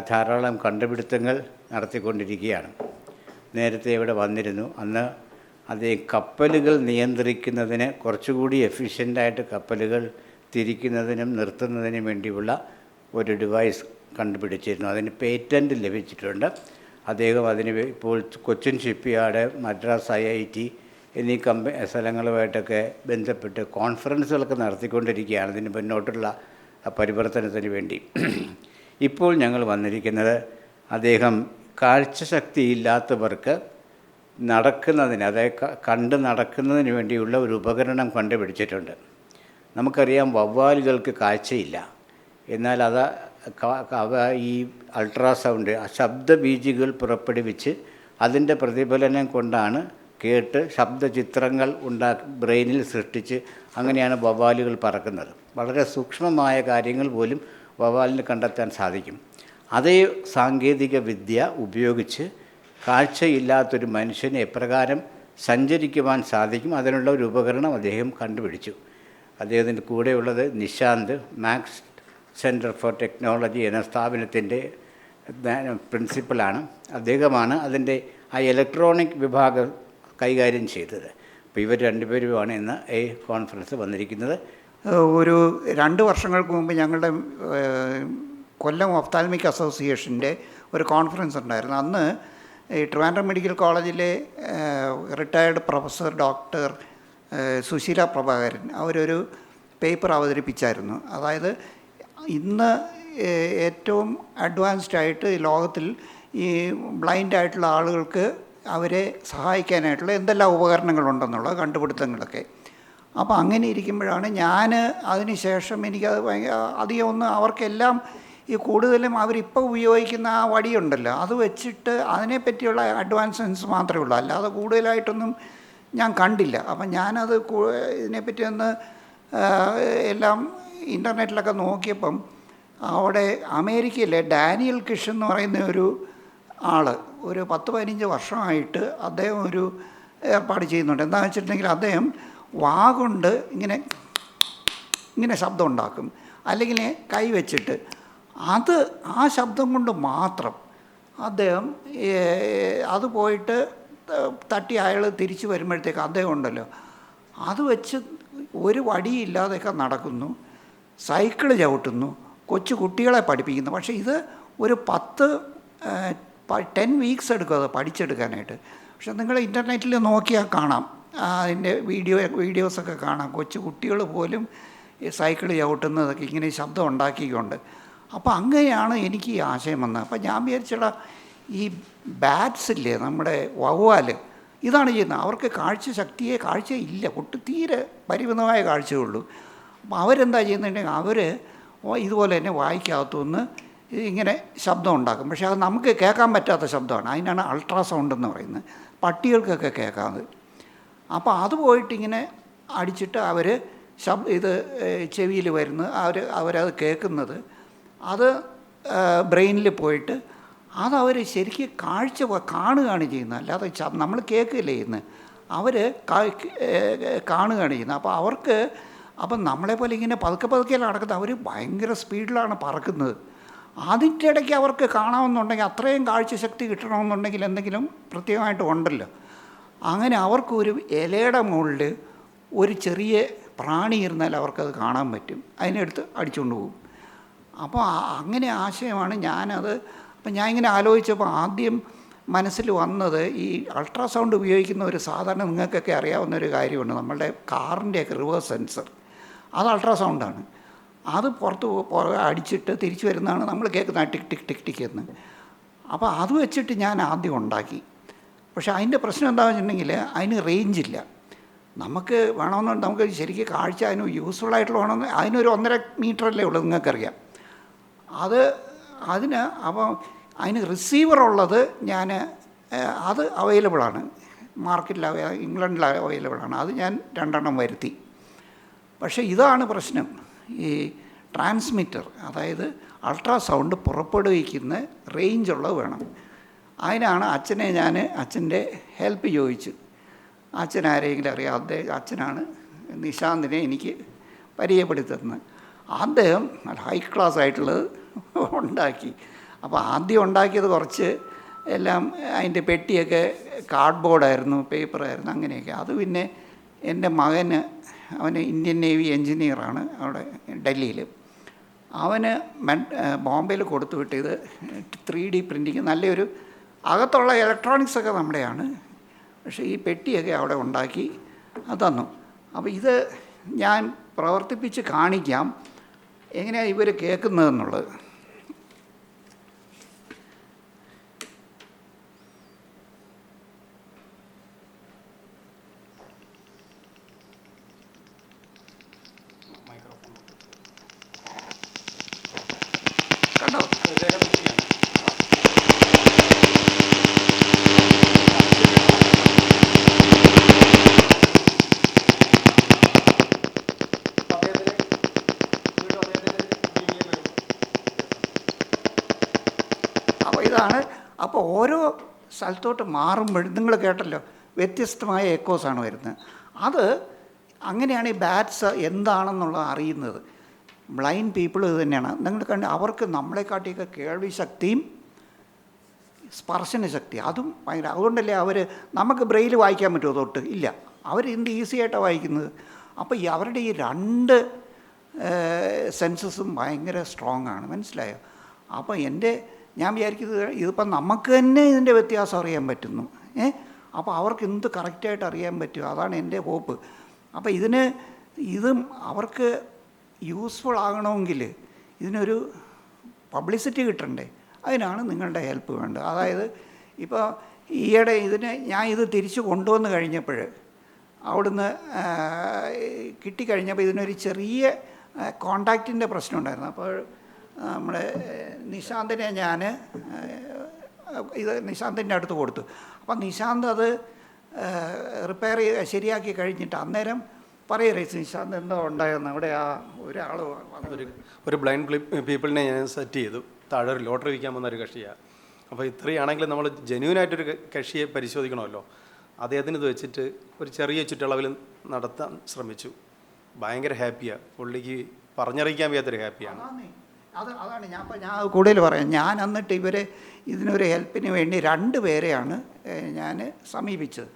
ധാരാളം കണ്ടുപിടുത്തങ്ങൾ നടത്തിക്കൊണ്ടിരിക്കുകയാണ്. നേരത്തെ ഇവിടെ വന്നിരുന്നു. അന്ന് അത് കപ്പലുകൾ നിയന്ത്രിക്കുന്നതിന് കുറച്ചുകൂടി എഫിഷ്യന്റായിട്ട് കപ്പലുകൾ തിരിക്കുന്നതിനും നിർത്തുന്നതിനും വേണ്ടിയുള്ള ഒരു ഡിവൈസ് കണ്ടുപിടിച്ചിരുന്നു. അതിന് പേറ്റന്റ് ലഭിച്ചിട്ടുണ്ട്. അദ്ദേഹം അതിന് ഇപ്പോൾ Cochin shipyard Madras I I T എന്നീ കമ്പ സ്ഥലങ്ങളുമായിട്ടൊക്കെ ബന്ധപ്പെട്ട് കോൺഫറൻസുകളൊക്കെ നടത്തിക്കൊണ്ടിരിക്കുകയാണ്. ഇതിന് മുന്നോട്ടുള്ള പരിവർത്തനത്തിന് വേണ്ടി. ഇപ്പോൾ ഞങ്ങൾ വന്നിരിക്കുന്നത് അദ്ദേഹം കാഴ്ചശക്തി ഇല്ലാത്തവർക്ക് നടക്കുന്നതിന് അതായത് കണ്ട് നടക്കുന്നതിന് വേണ്ടിയുള്ള ഒരു ഉപകരണം കണ്ടുപിടിച്ചിട്ടുണ്ട്. നമുക്കറിയാം വവ്വാലുകൾക്ക് കാഴ്ചയില്ല. എന്നാൽ അത് അവ ഈ അൾട്രാസൗണ്ട് ശബ്ദബീജികൾ പുറപ്പെടുവിച്ച് അതിന്റെ പ്രതിഫലനം കൊണ്ടാണ് കേട്ട് ശബ്ദചിത്രങ്ങൾ ഉണ്ടാക്കി ബ്രെയിനിൽ സൃഷ്ടിച്ച് അങ്ങനെയാണ് വവ്വാലുകൾ പറക്കുന്നത്. വളരെ സൂക്ഷ്മമായ കാര്യങ്ങൾ പോലും വവ്വാലിന് കണ്ടെത്താൻ സാധിക്കും. അതേ സാങ്കേതിക വിദ്യ ഉപയോഗിച്ച് കാഴ്ചയില്ലാത്തൊരു മനുഷ്യനെ എപ്രകാരം സഞ്ചരിക്കുവാൻ സാധിക്കും അതിനുള്ള ഒരു ഉപകരണം അദ്ദേഹം കണ്ടുപിടിച്ചു. അദ്ദേഹത്തിന്റെ കൂടെയുള്ളത് Nishanth Max centre for technology എന്ന സ്ഥാപനത്തിന്റെ പ്രിൻസിപ്പലാണ് അദ്ദേഹമാണ് അതിന്റെ ആ ഇലക്ട്രോണിക് വിഭാഗം കൈകാര്യം ചെയ്തത്. അപ്പോൾ ഇവർ രണ്ടുപേരുമാണ് ഇന്ന് ഈ കോൺഫറൻസ് വന്നിരിക്കുന്നത്. ഒരു രണ്ട് വർഷങ്ങൾക്ക് മുമ്പ് ഞങ്ങളുടെ കൊല്ലം ഒഫ്താൽമിക് അസോസിയേഷന്റെ ഒരു കോൺഫറൻസ് ഉണ്ടായിരുന്നു. അന്ന് ഈ ട്രിവാൻഡ്രം മെഡിക്കൽ കോളേജിലെ retired professor doctor Sushila Prabhakaran അവരൊരു പേപ്പർ അവതരിപ്പിച്ചായിരുന്നു. അതായത് ഇന്ന് ഏറ്റവും അഡ്വാൻസ്ഡ് ആയിട്ട് ലോകത്തിൽ ഈ ബ്ലൈൻഡ് ആയിട്ടുള്ള ആളുകൾക്ക് അവരെ സഹായിക്കാനായിട്ടുള്ള എന്തെല്ലാം ഉപകരണങ്ങളുണ്ടെന്നുള്ള കണ്ടുപിടുത്തങ്ങളൊക്കെ. അപ്പോൾ അങ്ങനെ ഇരിക്കുമ്പോഴാണ് ഞാൻ അതിന് ശേഷം എനിക്കത് ഭയങ്കര അധികം ഒന്ന് അവർക്കെല്ലാം ഈ കൂടുതലും അവരിപ്പോൾ ഉപയോഗിക്കുന്ന ആ വടിയുണ്ടല്ലോ അത് വെച്ചിട്ട് അതിനെപ്പറ്റിയുള്ള അഡ്വാൻസ്മെന്റ്സ് മാത്രമേ ഉള്ളൂ. അല്ലാതെ കൂടുതലായിട്ടൊന്നും ഞാൻ കണ്ടില്ല. അപ്പം ഞാനത് ഇതിനെപ്പറ്റി ഒന്ന് എല്ലാം ഇന്റർനെറ്റിലൊക്കെ നോക്കിയപ്പം അവിടെ അമേരിക്കയിലെ ഡാനിയൽ കിഷ് എന്ന് പറയുന്ന ഒരു ആൾ ഒരു പത്ത് പതിനഞ്ച് വർഷമായിട്ട് അദ്ദേഹം ഒരു ഏർപ്പാട് ചെയ്യുന്നുണ്ട്. എന്താണെന്ന് വെച്ചിട്ടുണ്ടെങ്കിൽ അദ്ദേഹം വാ കൊണ്ട് ഇങ്ങനെ ഇങ്ങനെ ശബ്ദം ഉണ്ടാക്കും. അല്ലെങ്കിൽ കൈ വെച്ചിട്ട്. അത് ആ ശബ്ദം കൊണ്ട് മാത്രം അദ്ദേഹം അത് പോയിട്ട് തട്ടി അയാൾ തിരിച്ച് വരുമ്പോഴത്തേക്ക് അദ്ദേഹം ഉണ്ടല്ലോ. അത് വെച്ച് ഒരു വടിയില്ലാതെയൊക്കെ നടക്കുന്നു. സൈക്കിൾ ചവിട്ടുന്നു. കൊച്ചു കുട്ടികളെ പഠിപ്പിക്കുന്നു. പക്ഷേ ഇത് ഒരു പത്ത് ടെൻ വീക്സ് എടുക്കും അത് പഠിച്ചെടുക്കാനായിട്ട്. പക്ഷെ നിങ്ങൾ ഇന്റർനെറ്റിൽ നോക്കിയാൽ കാണാം. അതിന്റെ വീഡിയോ വീഡിയോസൊക്കെ കാണാം. കൊച്ചു കുട്ടികൾ പോലും സൈക്കിൾ ചവിട്ടുന്നതൊക്കെ ഇങ്ങനെ ശബ്ദം ഉണ്ടാക്കിക്കൊണ്ട്. അപ്പോൾ അങ്ങനെയാണ് എനിക്ക് ഈ ആശയം വന്നത്. അപ്പോൾ ഞാൻ വിചാരിച്ചടാ ഈ ബാറ്റ്സ് ഇല്ലേ നമ്മുടെ വവ്വാൽ ഇതാണ് ചെയ്യുന്നത്. അവർക്ക് കാഴ്ച ശക്തിയെ ഇല്ല. ഒട്ടും തീരെ പരിമിതമായ കാഴ്ചയുള്ളൂ. അപ്പോൾ അവരെന്താ ചെയ്യുന്നുണ്ടെങ്കിൽ അവർ ഇതുപോലെ തന്നെ വായിക്കകത്തുനിന്ന് ഇങ്ങനെ ശബ്ദം ഉണ്ടാക്കും. പക്ഷേ അത് നമുക്ക് കേൾക്കാൻ പറ്റാത്ത ശബ്ദമാണ്. അതിനാണ് അൾട്രാസൗണ്ട് എന്ന് പറയുന്നത്. പട്ടികൾക്കൊക്കെ കേൾക്കാതെ അപ്പോൾ അത് പോയിട്ടിങ്ങനെ അടിച്ചിട്ട് അവർ ശബ് ഇത് ചെവിയിൽ വരുന്നത് അവർ അവരത് കേൾക്കുന്നത്. അത് ബ്രെയിനിൽ പോയിട്ട് അതവർ ശരിക്കും കാഴ്ച കാണുകയാണ് ചെയ്യുന്നത്. അല്ലാതെ നമ്മൾ കേൾക്കില്ലേ ഇന്ന് അവർ കാണുകയാണ് ചെയ്യുന്നത്. അപ്പോൾ അവർക്ക് അപ്പം നമ്മളെ പോലെ ഇങ്ങനെ പതുക്കെ പതുക്കെ നടക്കുന്നത്. അവർ ഭയങ്കര സ്പീഡിലാണ് പറക്കുന്നത്. അതിന്റെ ഇടയ്ക്ക് അവർക്ക് കാണാമെന്നുണ്ടെങ്കിൽ അത്രയും കാഴ്ചശക്തി കിട്ടണമെന്നുണ്ടെങ്കിൽ എന്തെങ്കിലും പ്രത്യേകമായിട്ട് ഉണ്ടല്ലോ. അങ്ങനെ അവർക്കൊരു ഇലയുടെ മുകളിൽ ഒരു ചെറിയ പ്രാണി ഇരുന്നാൽ അവർക്കത് കാണാൻ പറ്റും. അതിനെടുത്ത് അടിച്ചുകൊണ്ട് പോകും. അപ്പോൾ അങ്ങനെ ആശയമാണ് ഞാനത് അപ്പം ഞാൻ ഇങ്ങനെ ആലോചിച്ചപ്പോൾ ആദ്യം മനസ്സിൽ വന്നത് ഈ അൾട്രാസൗണ്ട് ഉപയോഗിക്കുന്ന ഒരു സാധാരണ നിങ്ങൾക്കൊക്കെ അറിയാവുന്ന ഒരു കാര്യമുണ്ട്. നമ്മളുടെ കാറിന്റെയൊക്കെ റിവേഴ്സ് സെൻസർ. അത് അൾട്രാസൗണ്ടാണ്. അത് പുറത്ത് അടിച്ചിട്ട് തിരിച്ചു വരുന്നതാണ് നമ്മൾ കേൾക്കുന്ന ടിക് ടിക് ടിക് ടിക് എന്ന്. അപ്പോൾ അത് വെച്ചിട്ട് ഞാൻ ആദ്യം ഉണ്ടാക്കി. പക്ഷേ അതിന്റെ പ്രശ്നം എന്താണെന്ന് വെച്ചിട്ടുണ്ടെങ്കിൽ അതിന് റേഞ്ചില്ല നമുക്ക് വേണമെന്ന് നമുക്ക് ശരിക്കും കാഴ്ച അതിന് യൂസ്ഫുൾ ആയിട്ടുള്ള വേണമെന്ന് അതിനൊരു ഒന്നര മീറ്ററല്ലേ ഉള്ളൂ നിങ്ങൾക്കറിയാം. അത് അതിന് അപ്പോൾ അതിന് റിസീവർ ഉള്ളത് ഞാൻ അത് അവൈലബിളാണ് മാർക്കറ്റിൽ അവ- ഇംഗ്ലണ്ടിൽ അവൈലബിളാണ് അത് ഞാൻ രണ്ടെണ്ണം വരുത്തി. പക്ഷേ ഇതാണ് പ്രശ്നം. ഈ ട്രാൻസ്മിറ്റർ അതായത് അൾട്രാസൗണ്ട് പുറപ്പെടുവിക്കുന്ന റേഞ്ചുള്ളത് വേണം. അതിനാണ് അച്ഛനെ ഞാൻ അച്ഛന്റെ ഹെൽപ്പ് ചോദിച്ചു. അച്ഛൻ ആരെങ്കിലും അറിയാം? അദ്ദേഹം അച്ഛനാണ് നിശാന്തിനെ എനിക്ക് പരിചയപ്പെടുത്തുന്നത്. അദ്ദേഹം ഹൈ ക്ലാസ് ആയിട്ടുള്ളത് ഉണ്ടാക്കി. അപ്പോൾ ആദ്യം ഉണ്ടാക്കിയത് കുറച്ച് എല്ലാം അതിന്റെ പെട്ടിയൊക്കെ കാർഡ്ബോർഡായിരുന്നു പേപ്പറായിരുന്നു അങ്ങനെയൊക്കെ. അത് പിന്നെ എന്റെ മകന് അവന് ഇന്ത്യൻ നേവി എൻജിനീയറാണ് അവിടെ ഡൽഹിയിൽ. അവന് ബോംബെയിൽ കൊടുത്തു വിട്ടത് ത്രീ ഡി പ്രിന്റിങ് നല്ലൊരു അകത്തുള്ള ഇലക്ട്രോണിക്സ് ഒക്കെ നമ്മുടെയാണ്. പക്ഷേ ഈ പെട്ടിയൊക്കെ അവിടെ ഉണ്ടാക്കി അത് തന്നു. അപ്പോൾ ഇത് ഞാൻ പ്രവർത്തിപ്പിച്ച് കാണിക്കാം. എങ്ങനെയാണ് ഇവർ കേൾക്കുന്നതെന്നുള്ളത്. അപ്പോൾ ഇതാണ്. അപ്പോൾ ഓരോ സ്ഥലത്തോട്ട് മാറുമ്പോഴും നിങ്ങൾ കേട്ടല്ലോ വ്യത്യസ്തമായ എക്കോസാണ് വരുന്നത്. അത് അങ്ങനെയാണ് ഈ ബാറ്റ്സ് എന്താണെന്നുള്ളത് അറിയുന്നത്. ബ്ലൈൻഡ് പീപ്പിൾ ഇത് തന്നെയാണ്. നിങ്ങൾ കണ്ട് അവർക്ക് നമ്മളെക്കാട്ടിയൊക്കെ കേൾവി ശക്തിയും സ്പർശന ശക്തി അതും ഭയങ്കര അതുകൊണ്ടല്ലേ അവർ നമുക്ക് ബ്രെയിൽ വായിക്കാൻ പറ്റുമോ തൊട്ട്? ഇല്ല. അവർ എന്ത് ഈസി ആയിട്ടാണ് വായിക്കുന്നത്? അപ്പോൾ ഈ അവരുടെ ഈ രണ്ട് സെൻസസും ഭയങ്കര സ്ട്രോങ് ആണ്. മനസ്സിലായോ? അപ്പോൾ എന്റെ ഞാൻ വിചാരിക്കുന്നത് ഇതിപ്പം നമുക്ക് തന്നെ ഇതിന്റെ വ്യത്യാസം അറിയാൻ പറ്റുന്നു. ഏ? അപ്പോൾ അവർക്ക് എന്ത് കറക്റ്റായിട്ട് അറിയാൻ പറ്റും? അതാണ് എന്റെ ഹോപ്പ് അപ്പോൾ ഇതിന് ഇതും അവർക്ക് യൂസ്ഫുൾ ആകണമെങ്കിൽ ഇതിനൊരു പബ്ലിസിറ്റി കിട്ടണ്ടേ? അതിനാണ് നിങ്ങളുടെ ഹെൽപ്പ് വേണ്ടത്. അതായത് ഇപ്പോൾ ഈയിടെ ഇതിനെ ഞാൻ ഇത് തിരിച്ചു കൊണ്ടുവന്ന് കഴിഞ്ഞപ്പോൾ അവിടുന്ന് കിട്ടിക്കഴിഞ്ഞപ്പോൾ ഇതിനൊരു ചെറിയ കോണ്ടാക്റ്റിന്റെ പ്രശ്നം ഉണ്ടായിരുന്നു. അപ്പോൾ നമ്മുടെ നിശാന്തിനെ ഞാൻ ഇത് നിശാന്തിന്റെ അടുത്ത് കൊടുത്തു. അപ്പം നിശാന്ത് അത് റിപ്പയർ ചെയ്ത് ശരിയാക്കി കഴിഞ്ഞിട്ട് അന്നേരം പറയറേ നിശാന്ത് എന്തോ ഉണ്ടായെന്ന്. അവിടെ ആ ഒരാൾ ഒരു ഒരു ബ്ലൈൻഡ് പീപ്പിളിനെ ഞാൻ സെറ്റ് ചെയ്തു. താഴെ ഒരു ലോട്ടറി വിൽക്കാൻ വന്ന ഒരു കക്ഷിയാണ് അപ്പോൾ ഇത്രയാണെങ്കിലും നമ്മൾ ജെന്യൂനായിട്ടൊരു കക്ഷിയെ പരിശോധിക്കണമല്ലോ. അദ്ദേഹത്തിന് ഇത് വെച്ചിട്ട് ഒരു ചെറിയ ചുറ്റളവിൽ നടത്താൻ ശ്രമിച്ചു. ഭയങ്കര ഹാപ്പിയാണ് പുള്ളിക്ക് പറഞ്ഞറിയിക്കാൻ വയ്യാത്തൊരു ഹാപ്പിയാണ്. അത് അതാണ് ഞാൻ ഇപ്പോൾ ഞാൻ കൂടുതൽ പറയാം. ഞാൻ എന്നിട്ട് ഇവരെ ഇതിനൊരു ഹെൽപ്പിന് വേണ്ടി രണ്ട് പേരെയാണ് ഞാൻ സമീപിച്ചത്.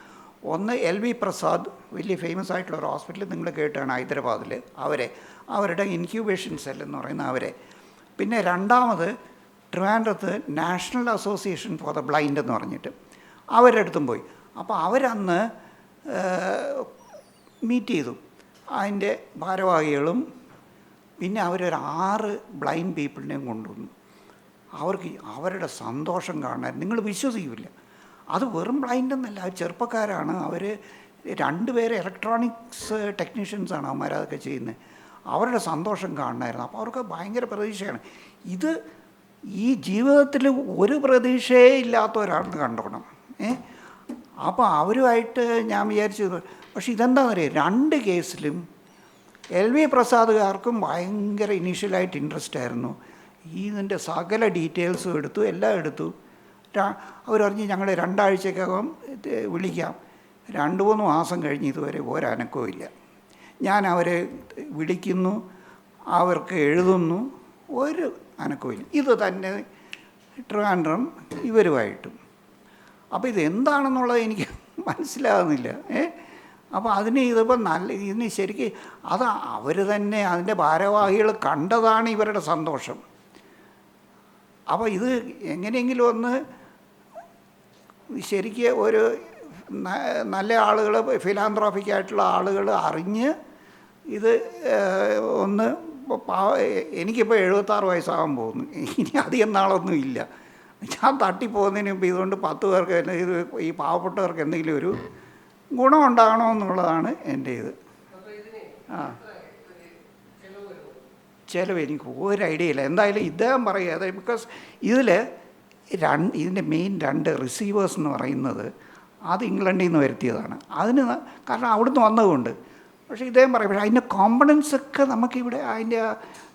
ഒന്ന് എൽ വി പ്രസാദ് വലിയ ഫേമസ് ആയിട്ടുള്ള ഒരു ഹോസ്പിറ്റൽ നിങ്ങൾ കേട്ടാണ് ഹൈദരാബാദിൽ അവരെ. അവരുടെ ഇൻക്യൂബേഷൻ സെൽ എന്ന് പറയുന്ന അവരെ. പിന്നെ രണ്ടാമത് ട്രിവാൻഡ്രത്ത് national association for the blind എന്ന് പറഞ്ഞിട്ട് അവരുടെ അടുത്തും പോയി. അപ്പോൾ അവരന്ന് മീറ്റ് ചെയ്തു. അതിന്റെ ഭാരവാഹികളും പിന്നെ അവരൊരു ആറ് ബ്ലൈൻഡ് പീപ്പിളിനെയും കൊണ്ടുവന്നു. അവർക്ക് അവരുടെ സന്തോഷം കാണാൻ നിങ്ങൾ വിശ്വസിക്കില്ല അത് വെറും ബ്ലൈൻഡ് എന്നല്ല അവർ ചെറുപ്പക്കാരാണ്. അവർ രണ്ടുപേരെ ഇലക്ട്രോണിക്സ് ടെക്നീഷ്യൻസാണ് അവന്മാർ അതൊക്കെ ചെയ്യുന്നത്. അവരുടെ സന്തോഷം കാണണമായിരുന്നു. അപ്പോൾ അവർക്ക് ഭയങ്കര പ്രതീക്ഷയാണ്. ഇത് ഈ ജീവിതത്തിൽ ഒരു പ്രതീക്ഷയേ ഇല്ലാത്തവരാണെന്ന് കണ്ടോണം. ഏ? അപ്പോൾ അവരുമായിട്ട് ഞാൻ വിചാരിച്ചത് പക്ഷേ ഇതെന്താണെന്നറിയാം രണ്ട് കേസിലും എൽ വി പ്രസാദ്കാർക്കും ഭയങ്കര ഇനീഷ്യലായിട്ട് ഇൻട്രസ്റ്റ് ആയിരുന്നു. ഇതിന്റെ സകല ഡീറ്റെയിൽസും എടുത്തു എല്ലാം എടുത്തു. അവർ പറഞ്ഞ് ഞങ്ങൾ രണ്ടാഴ്ചക്കകം വിളിക്കാം. രണ്ട് മൂന്ന് മാസം കഴിഞ്ഞ് ഇതുവരെ ഒരനക്കവും ഞാൻ അവരെ വിളിക്കുന്നു അവർക്ക് എഴുതുന്നു ഒരു അനക്കവും ഇത് തന്നെ ട്രിവാൻഡ്രം ഇവരുമായിട്ടും. അപ്പോൾ ഇത് എന്താണെന്നുള്ളത് എനിക്ക് മനസ്സിലാകുന്നില്ല ഏ? അപ്പോൾ അതിന് ഇതിപ്പോൾ നല്ല ഇതിന് ശരിക്ക് അത് അവർ തന്നെ അതിന്റെ ഭാരവാഹികൾ കണ്ടതാണ് ഇവരുടെ സന്തോഷം. അപ്പോൾ ഇത് എങ്ങനെയെങ്കിലും ഒന്ന് ശരിക്ക് ഒരു നല്ല ആളുകൾ ഫിലാന്ത്രോഫിക്കായിട്ടുള്ള ആളുകൾ അറിഞ്ഞ് ഇത് ഒന്ന് എനിക്കിപ്പോൾ എഴുപത്താറ് വയസ്സാകാൻ പോകുന്നു. ഇനി അധികം നാളൊന്നും ഇല്ല. ഞാൻ തട്ടിപ്പോകുന്നതിന് മുമ്പ് ഇതുകൊണ്ട് പത്ത് പേർക്ക് ഇത് ഈ പാവപ്പെട്ടവർക്ക് എന്തെങ്കിലും ഒരു ഗുണം ഉണ്ടാകണമെന്നുള്ളതാണ് എന്റെ ഇത് ആ. ചിലവ് എനിക്ക് ഒരു ഐഡിയ ഇല്ല. എന്തായാലും ഇദ്ദേഹം പറയുക അതായത് ബിക്കോസ് ഇതിൽ രണ്ട് ഇതിന്റെ മെയിൻ രണ്ട് റിസീവേഴ്സ് എന്ന് പറയുന്നത് അത് ഇംഗ്ലണ്ടിൽ നിന്ന് വരുത്തിയതാണ്. അതിന് കാരണം അവിടുന്ന് വന്നതുകൊണ്ട്. പക്ഷേ ഇദ്ദേഹം പറയും പക്ഷേ അതിന്റെ കോമ്പണൻസ് ഒക്കെ നമുക്കിവിടെ അതിന്റെ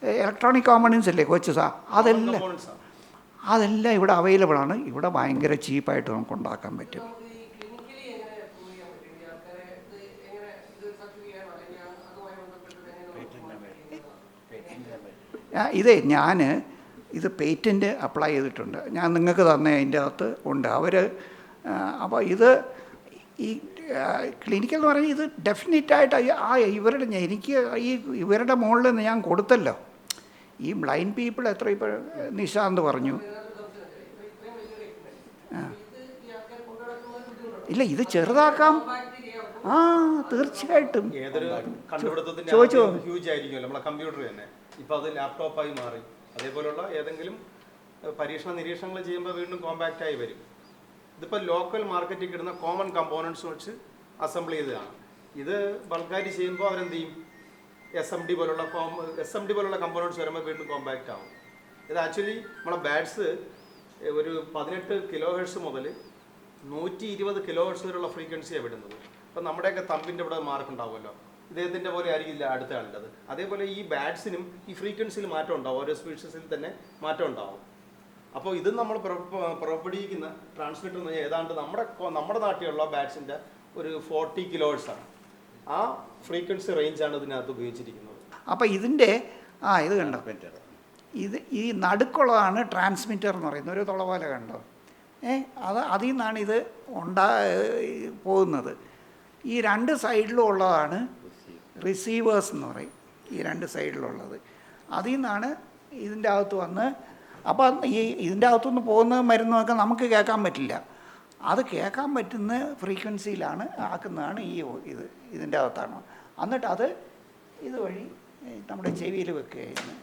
ഇലക്ട്രോണിക് കോമ്പണൻസ് അല്ലേ കൊച്ചു സാ? അതെല്ലാം അതെല്ലാം ഇവിടെ അവൈലബിൾ ആണ്. ഇവിടെ ഭയങ്കര ചീപ്പായിട്ട് നമുക്ക് ഉണ്ടാക്കാൻ പറ്റും. ഇതേ ഞാൻ ഇത് പേറ്റന്റ് അപ്ലൈ ചെയ്തിട്ടുണ്ട്. ഞാൻ നിങ്ങൾക്ക് തന്നെ അതിന്റെ അകത്ത് ഉണ്ട്. അവർ അപ്പോൾ ഇത് ഈ ക്ലിനിക്കൽ എന്ന് പറഞ്ഞാൽ ഇത് ഡെഫിനറ്റായിട്ട് ആ ഇവരുടെ എനിക്ക് ഈ ഇവരുടെ മുകളിൽ നിന്ന് ഞാൻ കൊടുത്തല്ലോ. ഈ ബ്ലൈൻഡ് പീപ്പിൾ എത്ര ഇപ്പോൾ നിശാന്ത് പറഞ്ഞു. ഇല്ല ഇത് ചെറുതാക്കാം. ആ തീർച്ചയായിട്ടും. ചോദിച്ചോ. കമ്പ്യൂട്ടർ തന്നെ. ഇപ്പൊ അത് ലാപ്ടോപ്പായി മാറി. അതേപോലുള്ള ഏതെങ്കിലും പരീക്ഷണ നിരീക്ഷണങ്ങൾ ചെയ്യുമ്പോൾ വീണ്ടും കോമ്പാക്റ്റ് ആയി വരും. ഇതിപ്പോൾ ലോക്കൽ മാർക്കറ്റിൽ കിട്ടുന്ന കോമൺ കമ്പോണൻസ് വെച്ച് അസംബിൾ ചെയ്തതാണ്. ഇത് ബൾക്കായിട്ട് ചെയ്യുമ്പോൾ അവരെന്ത് ചെയ്യും? എസ് എം ഡി പോലുള്ള കോം എസ് എം ഡി പോലുള്ള കമ്പോണൻസ് വരുമ്പോൾ വീണ്ടും കോമ്പാക്റ്റ് ആവും. ഇത് ആക്ച്വലി നമ്മളെ ബാറ്റ്സ് ഒരു പതിനെട്ട് കിലോ ഹെഡ്സ് മുതൽ നൂറ്റി ഇരുപത് കിലോ ഹെഡ്സ് വരെയുള്ള ഫ്രീക്വൻസിയാണ് വിടുന്നത്. അപ്പം നമ്മുടെയൊക്കെ തമ്പിന്റെ ഇവിടെ മാർക്ക് ഉണ്ടാവുമല്ലോ. ഇദ്ദേഹത്തിന്റെ പോലെ ആയിരിക്കില്ല അടുത്ത ആളുള്ളത് അതേപോലെ ഈ ബാറ്റ്സിനും ഈ ഫ്രീക്വൻസിയിൽ മാറ്റം ഉണ്ടാവും. ഓരോ സ്പീഷ്യസിൽ തന്നെ മാറ്റം ഉണ്ടാവും. അപ്പോൾ ഇത് നമ്മൾ പുറ- പുറപ്പെടുവിക്കുന്ന ട്രാൻസ്മിറ്റർ എന്ന് പറഞ്ഞാൽ ഏതാണ്ട് നമ്മുടെ നമ്മുടെ നാട്ടിലുള്ള ബാറ്റ്സിന്റെ ഒരു ഫോർട്ടി കിലോഴ്സാണ് ആണ് ആ ഫ്രീക്വൻസി റേഞ്ചാണ് ഇതിനകത്ത് ഉപയോഗിച്ചിരിക്കുന്നത്. അപ്പോൾ ഇതിന്റെ ആ ഇത് കണ്ടോ? ഇത് ഈ നടുക്കുള്ളതാണ് ട്രാൻസ്മിറ്റർ എന്ന് പറയുന്നത്. ഒരു തുള പോലെ കണ്ടോ? ഏ അത് അതിൽ നിന്നാണ് ഇത് ഉണ്ടാ പോകുന്നത്. ഈ രണ്ട് സൈഡിലും ഉള്ളതാണ് റിസീവേഴ്സ് എന്ന് പറയും ഈ രണ്ട് സൈഡിലുള്ളത്. അതിൽ നിന്നാണ് ഇതിന്റെ അകത്ത് വന്ന് അപ്പോൾ ഈ ഇതിന്റെ അകത്തുനിന്ന് പോകുന്ന മരുന്നൊക്കെ നമുക്ക് കേൾക്കാൻ പറ്റില്ല. അത് കേൾക്കാൻ പറ്റുന്ന ഫ്രീക്വൻസിയിലാണ് ആക്കുന്നതാണ് ഈ ഇത് ഇതിന്റെ അകത്താണ്. എന്നിട്ട് അത് ഇതുവഴി നമ്മുടെ ചെവിയിൽ വെക്കുകയാണ്.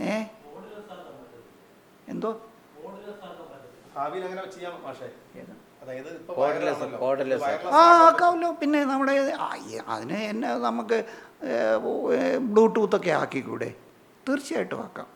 ഏ? എന്തോ? ഭാവിയിൽ അങ്ങനെ ചെയ്യാം പക്ഷേ ഏതാ? ആ. ആക്കാമല്ലോ. പിന്നെ നമ്മുടെ അതിന് എന്നെ നമുക്ക് ബ്ലൂടൂത്തൊക്കെ ആക്കിക്കൂടെ? തീർച്ചയായിട്ടും ആക്കാം.